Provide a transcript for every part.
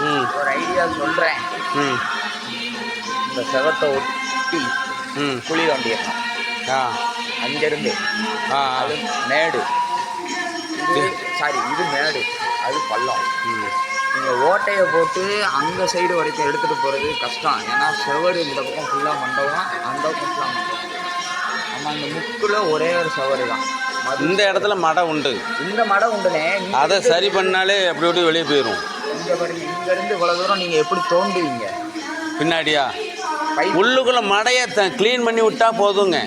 ம். ஒரு ஐடியா சொல்கிறேன் ம். இந்த செவத்தை ஒட்டி ம். குழி வண்டிடணும் ஆ. அங்கேருந்து. ஆ அது மேடு. இது சாரி. இது மேடு. அது பள்ளம். ம். நீங்கள் ஓட்டையை போட்டு அந்த சைடு வரைக்கும் எடுத்துகிட்டு போகிறது கஷ்டம். ஏன்னா செவரு இந்த பக்கம் ஃபுல்லாக மண்டபம் அந்த பக்கம் ஃபுல்லாக மண்டபம். நம்ம அந்த முக்கில் ஒரே ஒரு செவரு தான் இந்த இடத்துல மடம் உண்டு. இந்த மடம் உண்டுனே அதை சரி பண்ணாலே அப்படி அப்படி வெளியே போயிடும் இங்க பாருங்க இங்க இருந்து இவ்வளவு தூரம் நீங்க எப்படி தோண்டுவீங்க? பின்னாடியா? உள்ளுக்குள்ள மடையை க்ளீன் பண்ணி விட்டா போதுங்க.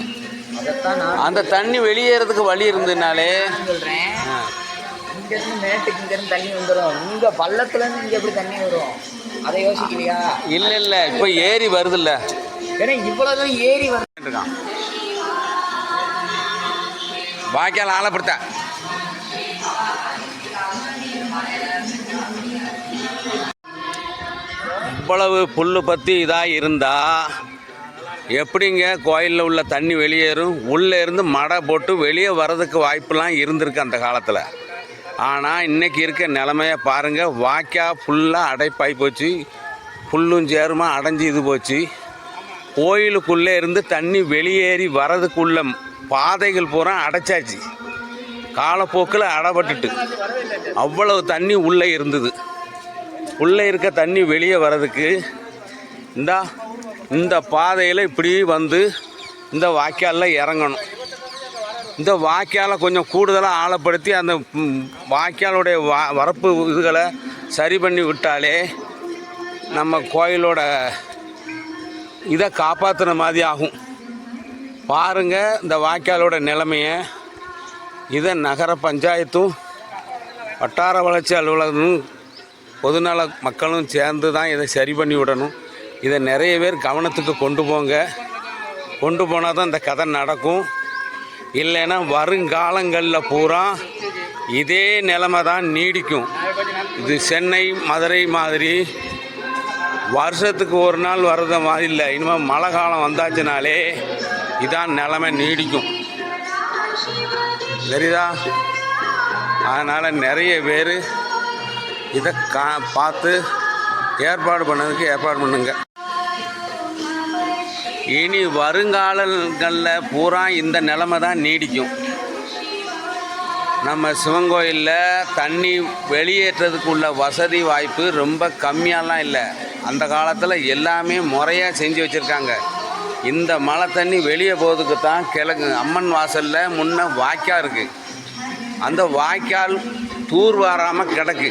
அந்த தண்ணி வெளியேறதுக்கு வழி இருந்ததுனாலே சொல்றேன். ஆ, இங்க இருந்து மேட்டுக்கு இங்க இருந்து தண்ணி வந்துடும் இங்க பள்ளத்துல இருந்து இங்க எப்படி தண்ணி வரும்? அதை யோசிக்கலையா இல்ல இல்ல இப்போ ஏரி வருதுல்ல. ஏன்னா இவ்வளவுதான் ஏறி வர வாய்க்கால் ஆளப்படுத்த இவ்வளவு புல் பற்றி இதாக இருந்தால் எப்படிங்க கோயிலில் உள்ள தண்ணி வெளியேறும்? உள்ளே இருந்து மடை போட்டு வெளியே வர்றதுக்கு வாய்ப்பெல்லாம் இருந்திருக்கு அந்த காலத்தில். ஆனால் இன்றைக்கி இருக்க நிலமைய பாருங்கள் வாய்க்கா ஃபுல்லாக அடைப்பாகி போச்சு. புல்லும் சேருமா அடைஞ்சு இது போச்சு. கோயிலுக்குள்ளே இருந்து தண்ணி வெளியேறி வரதுக்குள்ள பாதைகள் பூரா அடைச்சாச்சு. காலப்போக்கில் அடைபட்டுட்டு. அவ்வளவு தண்ணி உள்ளே இருந்தது. உள்ளே இருக்க தண்ணி வெளியே வர்றதுக்கு இந்தா இந்த பாதையில் இப்படி வந்து இந்த வாய்க்காலில் இறங்கணும். இந்த வாய்க்காலை கொஞ்சம் கூடுதலாக ஆழப்படுத்தி அந்த வாய்க்காலுடைய வா வரப்பு இதுகளை சரி பண்ணி விட்டாலே நம்ம கோயிலோட இதை காப்பாற்றுன மாதிரி ஆகும். பாருங்கள் இந்த வாய்க்காலோட நிலைமையை. இதை நகர பஞ்சாயத்தும் வட்டார வளர்ச்சி அலுவலகமும் பொதுநல மக்களும் சேர்ந்து தான் இதை சரி பண்ணி விடணும். இதை நிறைய பேர் கவனத்துக்கு கொண்டு போங்க. கொண்டு போனால் தான் இந்த கதை நடக்கும். இல்லைன்னா வருங்காலங்களில் பூரா இதே நிலைமை தான் நீடிக்கும். இது சென்னை மதுரை மாதிரி வருஷத்துக்கு ஒரு நாள் வர்றத மாதிரி இல்லை. இனிமேல் மழை காலம் வந்தாச்சுனாலே இதான் நிலமை நீடிக்கும். சரிதா? அதனால் நிறைய பேர் இதை கா பார்த்து ஏற்பாடு பண்ணதுக்கு ஏற்பாடு பண்ணுங்க. இனி வருங்காலங்களில் பூரா இந்த நிலமை தான் நீடிக்கும். நம்ம சிவங்கோயிலில் தண்ணி வெளியேற்றதுக்கு உள்ள வசதி வாய்ப்பு ரொம்ப கம்மியாலாம் இல்லை. அந்த காலத்தில் எல்லாமே முறையாக செஞ்சு வச்சுருக்காங்க. இந்த மழை தண்ணி வெளியே போகிறதுக்கு தான் கிழக்கு அம்மன் வாசலில் முன்ன வாய்க்கால் இருக்குது அந்த வாய்க்கால் தூர் வாராமல் கிடக்கு.